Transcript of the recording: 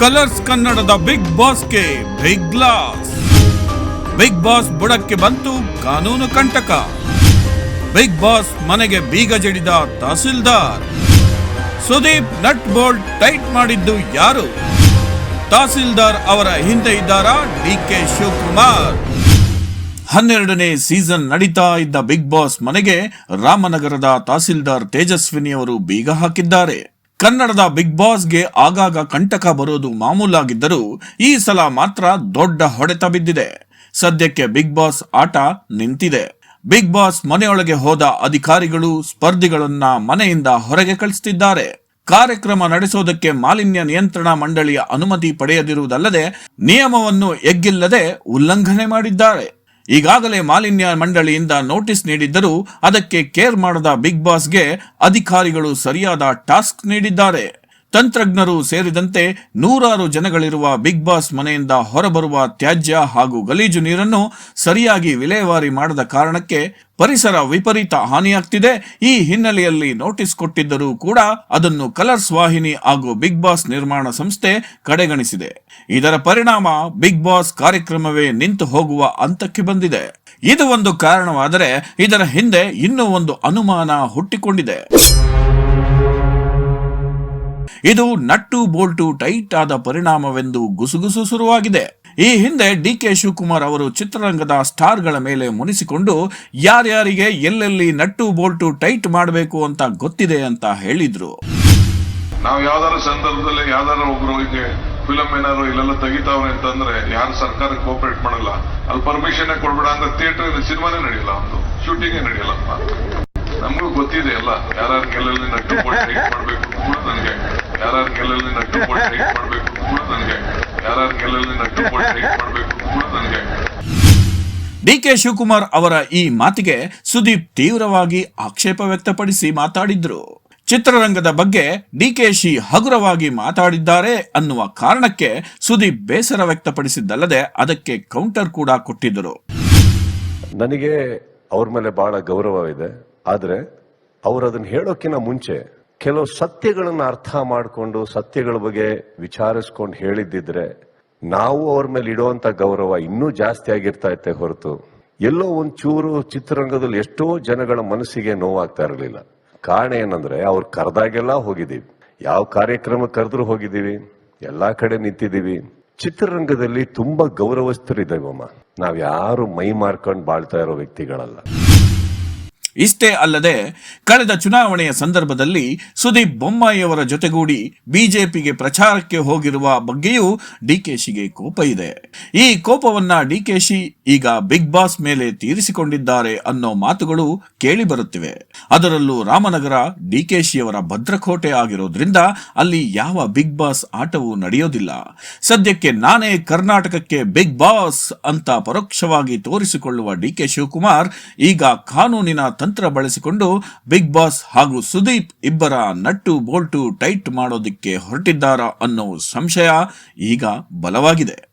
Colours ಕನ್ನಡದ big ಬಾಸ್ಗೆ big glass. Big boss ಬುಡಕ್ಕೆ ಬಂತು ಕಾನೂನು ಕಂಟಕ. ಬಿಗ್ ಬಾಸ್ ಮನೆಗೆ ಬೀಗ ಜಡಿದ tahsildar. Sudeep nut bolt tight ಮಾಡಿದ್ದು ಯಾರು? ತಹಸೀಲ್ದಾರ್ ಅವರ ಹಿಂದೆ ಇದ್ದಾರಾ ಡಿ ಕೆ ಶಿವಕುಮಾರ್? ಹನ್ನೆರಡನೇ ಸೀಸನ್ ನಡೀತಾ ಇದ್ದ ಬಿಗ್ ಬಾಸ್ ಮನೆಗೆ ರಾಮನಗರದ ತಹಸೀಲ್ದಾರ್ ತೇಜಸ್ವಿನಿ ಅವರು ಬೀಗ ಹಾಕಿದ್ದಾರೆ. ಕನ್ನಡದ ಬಿಗ್ ಬಾಸ್ಗೆ ಆಗಾಗ ಕಂಟಕ ಬರೋದು ಮಾಮೂಲಾಗಿದ್ದರೂ ಈ ಸಲ ಮಾತ್ರ ದೊಡ್ಡ ಹೊಡೆತ ಬಿದ್ದಿದೆ. ಸದ್ಯಕ್ಕೆ ಬಿಗ್ ಬಾಸ್ ಆಟ ನಿಂತಿದೆ. ಬಿಗ್ ಬಾಸ್ ಮನೆಯೊಳಗೆ ಹೋದ ಅಧಿಕಾರಿಗಳು ಸ್ಪರ್ಧಿಗಳನ್ನ ಮನೆಯಿಂದ ಹೊರಗೆ ಕಳಿಸುತ್ತಿದ್ದಾರೆ ಕಾರ್ಯಕ್ರಮ ನಡೆಸೋದಕ್ಕೆ ಮಾಲಿನ್ಯ ನಿಯಂತ್ರಣ ಮಂಡಳಿಯ ಅನುಮತಿ ಪಡೆಯದಿರುವುದಲ್ಲದೆ ನಿಯಮವನ್ನು ಎಗ್ಗಿಲ್ಲದೆ ಉಲ್ಲಂಘನೆ ಮಾಡಿದ್ದಾರೆ. ಈಗಾಗಲೇ ಮಾಲಿನ್ಯ ಮಂಡಳಿಯಿಂದ ನೋಟಿಸ್ ನೀಡಿದ್ದರೂ ಅದಕ್ಕೆ ಕೇರ್ ಮಾಡದ ಬಿಗ್ ಬಾಸ್ಗೆ ಅಧಿಕಾರಿಗಳು ಸರಿಯಾದ ಟಾಸ್ಕ್ ನೀಡಿದ್ದಾರೆ. ತಂತ್ರಜ್ಞರು ಸೇರಿದಂತೆ ನೂರಾರು ಜನಗಳಿರುವ ಬಿಗ್ ಬಾಸ್ ಮನೆಯಿಂದ ಹೊರಬರುವ ತ್ಯಾಜ್ಯ ಹಾಗೂ ಗಲೀಜು ನೀರನ್ನು ಸರಿಯಾಗಿ ವಿಲೇವಾರಿ ಮಾಡದ ಕಾರಣಕ್ಕೆ ಪರಿಸರ ವಿಪರೀತ ಹಾನಿಯಾಗ್ತಿದೆ. ಈ ಹಿನ್ನೆಲೆಯಲ್ಲಿ ನೋಟಿಸ್ ಕೊಟ್ಟಿದ್ದರೂ ಕೂಡ ಅದನ್ನು ಕಲರ್ಸ್ ವಾಹಿನಿ ಹಾಗೂ ಬಿಗ್ ಬಾಸ್ ನಿರ್ಮಾಣ ಸಂಸ್ಥೆ ಕಡೆಗಣಿಸಿದೆ. ಇದರ ಪರಿಣಾಮ ಬಿಗ್ ಬಾಸ್ ಕಾರ್ಯಕ್ರಮವೇ ನಿಂತು ಹೋಗುವ ಹಂತಕ್ಕೆ ಬಂದಿದೆ. ಇದು ಒಂದು ಕಾರಣವಾದರೆ ಇದರ ಹಿಂದೆ ಇನ್ನೂ ಒಂದು ಅನುಮಾನ ಹುಟ್ಟಿಕೊಂಡಿದೆ. ಇದು ನಟ್ಟು ಬೋಲ್ಟು ಟೈಟ್ ಆದ ಪರಿಣಾಮವೆಂದು ಗುಸುಗುಸು ಶುರುವಾಗಿದೆ. ಈ ಹಿಂದೆ ಡಿ ಕೆ ಶಿವಕುಮಾರ್ ಅವರು ಚಿತ್ರರಂಗದ ಸ್ಟಾರ್ಗಳ ಮೇಲೆ ಮುನಿಸಿಕೊಂಡು, ಯಾರ್ಯಾರಿಗೆ ಎಲ್ಲೆಲ್ಲಿ ನಟ್ಟು ಬೋಲ್ಟು ಟೈಟ್ ಮಾಡಬೇಕು ಅಂತ ಗೊತ್ತಿದೆ ಅಂತ ಹೇಳಿದ್ರು. ನಾವು ಯಾವ್ದಾರ ಸಂದರ್ಭದಲ್ಲಿ ಯಾವ್ದಾರ ಒಬ್ರು ಹೀಗೆ ಫಿಲಂ ಏನಾದ್ರು ಇಲ್ಲೆಲ್ಲ ತೆಗಿತಾವ್ರೆ ಅಂತಂದ್ರೆ ಯಾರು ಸರ್ಕಾರ ಕೋಪರೇಟ್ ಮಾಡಲ್ಲ. ಅಲ್ಲಿ ಪರ್ಮಿಷನ್ ಕೊಡ್ಬೇಡ ಅಂದ್ರೆ ಥಿಯೇಟರ್ ಸಿನಿಮಾನೇ ನಡೆಯಲ್ಲ ಒಂದು. ಶೂಟಿಂಗೇ ನಡೆಯಲ್ಲ ನಮಗೂ ಗೊತ್ತಿದೆ ಎಲ್ಲ ಯಾರು ಎಲ್ಲೆಲ್ಲಿ ನಟ್ಟು ಬೋಲ್ಟ್ ಟೈಟ್ ಮಾಡ್ಬೇಕು ನನಗೆ. ಯಾರ್ಯಾರು ಗೆಲ್ಲಲ್ಲಿ ನಟ್ಟು ಟೈಟ್ ಮಾಡ್ಬೇಕು ಕೂಡ ನನಗೆ. ಯಾರು ಗೆಲ್ಲಲ್ಲಿ ನಟ್ಟು ಟೈಟ್ ಮಾಡ್ಬೇಕು ಕೂಡ ನನಗೆ. ಡಿ ಕೆ ಶಿವಕುಮಾರ್ ಅವರ ಈ ಮಾತಿಗೆ ಸುದೀಪ್ ತೀವ್ರವಾಗಿ ಆಕ್ಷೇಪ ವ್ಯಕ್ತಪಡಿಸಿ ಮಾತಾಡಿದ್ರು. ಚಿತ್ರರಂಗದ ಬಗ್ಗೆ ಡಿಕೆಶಿ ಹಗುರವಾಗಿ ಮಾತಾಡಿದ್ದಾರೆ ಅನ್ನುವ ಕಾರಣಕ್ಕೆ ಸುದೀಪ್ ಬೇಸರ ವ್ಯಕ್ತಪಡಿಸಿದ್ದಲ್ಲದೆ ಅದಕ್ಕೆ ಕೌಂಟರ್ ಕೂಡ ಕೊಟ್ಟಿದ್ದರು. ನನಗೆ ಅವ್ರ ಮೇಲೆ ಬಹಳ ಗೌರವವಿದೆ. ಆದರೆ ಅವ್ರು ಅದನ್ನ ಹೇಳೋಕ್ಕಿಂತ ಮುಂಚೆ ಕೆಲವು ಸತ್ಯಗಳನ್ನು ಅರ್ಥ ಮಾಡಿಕೊಂಡು, ಸತ್ಯಗಳ ಬಗ್ಗೆ ವಿಚಾರಿಸ್ಕೊಂಡು ಹೇಳಿದ್ದಿದ್ರೆ ನಾವು ಅವ್ರ ಮೇಲೆ ಇಡುವಂತ ಗೌರವ ಇನ್ನೂ ಜಾಸ್ತಿ ಆಗಿರ್ತಾ ಇತ್ತೆ ಹೊರತು. ಎಲ್ಲೋ ಒಂದು ಚೂರು ಚಿತ್ರರಂಗದಲ್ಲಿ ಎಷ್ಟೋ ಜನಗಳ ಮನಸ್ಸಿಗೆ ನೋವಾಗ್ತಾ ಇರಲಿಲ್ಲ. ಕಾರಣ ಏನಂದ್ರೆ ಅವ್ರು ಕರೆದಾಗೆಲ್ಲ ಹೋಗಿದ್ದೀವಿ. ಯಾವ ಕಾರ್ಯಕ್ರಮ ಕರೆದ್ರು ಹೋಗಿದ್ದೀವಿ. ಎಲ್ಲಾ ಕಡೆ ನಿಂತಿದ್ದೀವಿ. ಚಿತ್ರರಂಗದಲ್ಲಿ ತುಂಬಾ ಗೌರವಸ್ಥರಿದ್ದೇವಮ್ಮ. ನಾವ್ ಯಾರು ಮೈ ಮಾರ್ಕೊಂಡು ಬಾಳ್ತಾ ಇರೋ ವ್ಯಕ್ತಿಗಳಲ್ಲ. ಇಷ್ಟೇ ಅಲ್ಲದೆ ಕಳೆದ ಚುನಾವಣೆಯ ಸಂದರ್ಭದಲ್ಲಿ ಸುದೀಪ್ ಬೊಮ್ಮಾಯಿಯವರ ಜೊತೆಗೂಡಿ ಬಿಜೆಪಿಗೆ ಪ್ರಚಾರಕ್ಕೆ ಹೋಗಿರುವ ಬಗ್ಗೆಯೂ ಡಿಕೆಶಿಗೆ ಕೋಪ ಇದೆ. ಈ ಕೋಪವನ್ನ ಡಿಕೆಶಿ ಈಗ ಬಿಗ್ ಬಾಸ್ ಮೇಲೆ ತೀರಿಸಿಕೊಂಡಿದ್ದಾರೆ ಅನ್ನೋ ಮಾತುಗಳು ಕೇಳಿ ಬರುತ್ತಿವೆ. ಅದರಲ್ಲೂ ರಾಮನಗರ ಡಿಕೆಶಿಯವರ ಭದ್ರಕೋಟೆ ಆಗಿರೋದ್ರಿಂದ ಅಲ್ಲಿ ಯಾವ ಬಿಗ್ ಬಾಸ್ ಆಟವೂ ನಡೆಯೋದಿಲ್ಲ. ಸದ್ಯಕ್ಕೆ ನಾನೇ ಕರ್ನಾಟಕಕ್ಕೆ ಬಿಗ್ ಬಾಸ್ ಅಂತ ಪರೋಕ್ಷವಾಗಿ ತೋರಿಸಿಕೊಳ್ಳುವ ಡಿಕೆ ಶಿವಕುಮಾರ್ ಈಗ ಕಾನೂನಿನ ತಂತ್ರ ಬಳಸಿಕೊಂಡು ಬಿಗ್ ಬಾಸ್ ಹಾಗೂ ಸುದೀಪ್ ಇಬ್ಬರ ನಟ್ಟು ಬೋಲ್ಟು ಟೈಟ್ ಮಾಡೋದಿಕ್ಕೆ ಹೊರಟಿದ್ದಾರಾ ಅನ್ನೋ ಸಂಶಯ ಈಗ ಬಲವಾಗಿದೆ.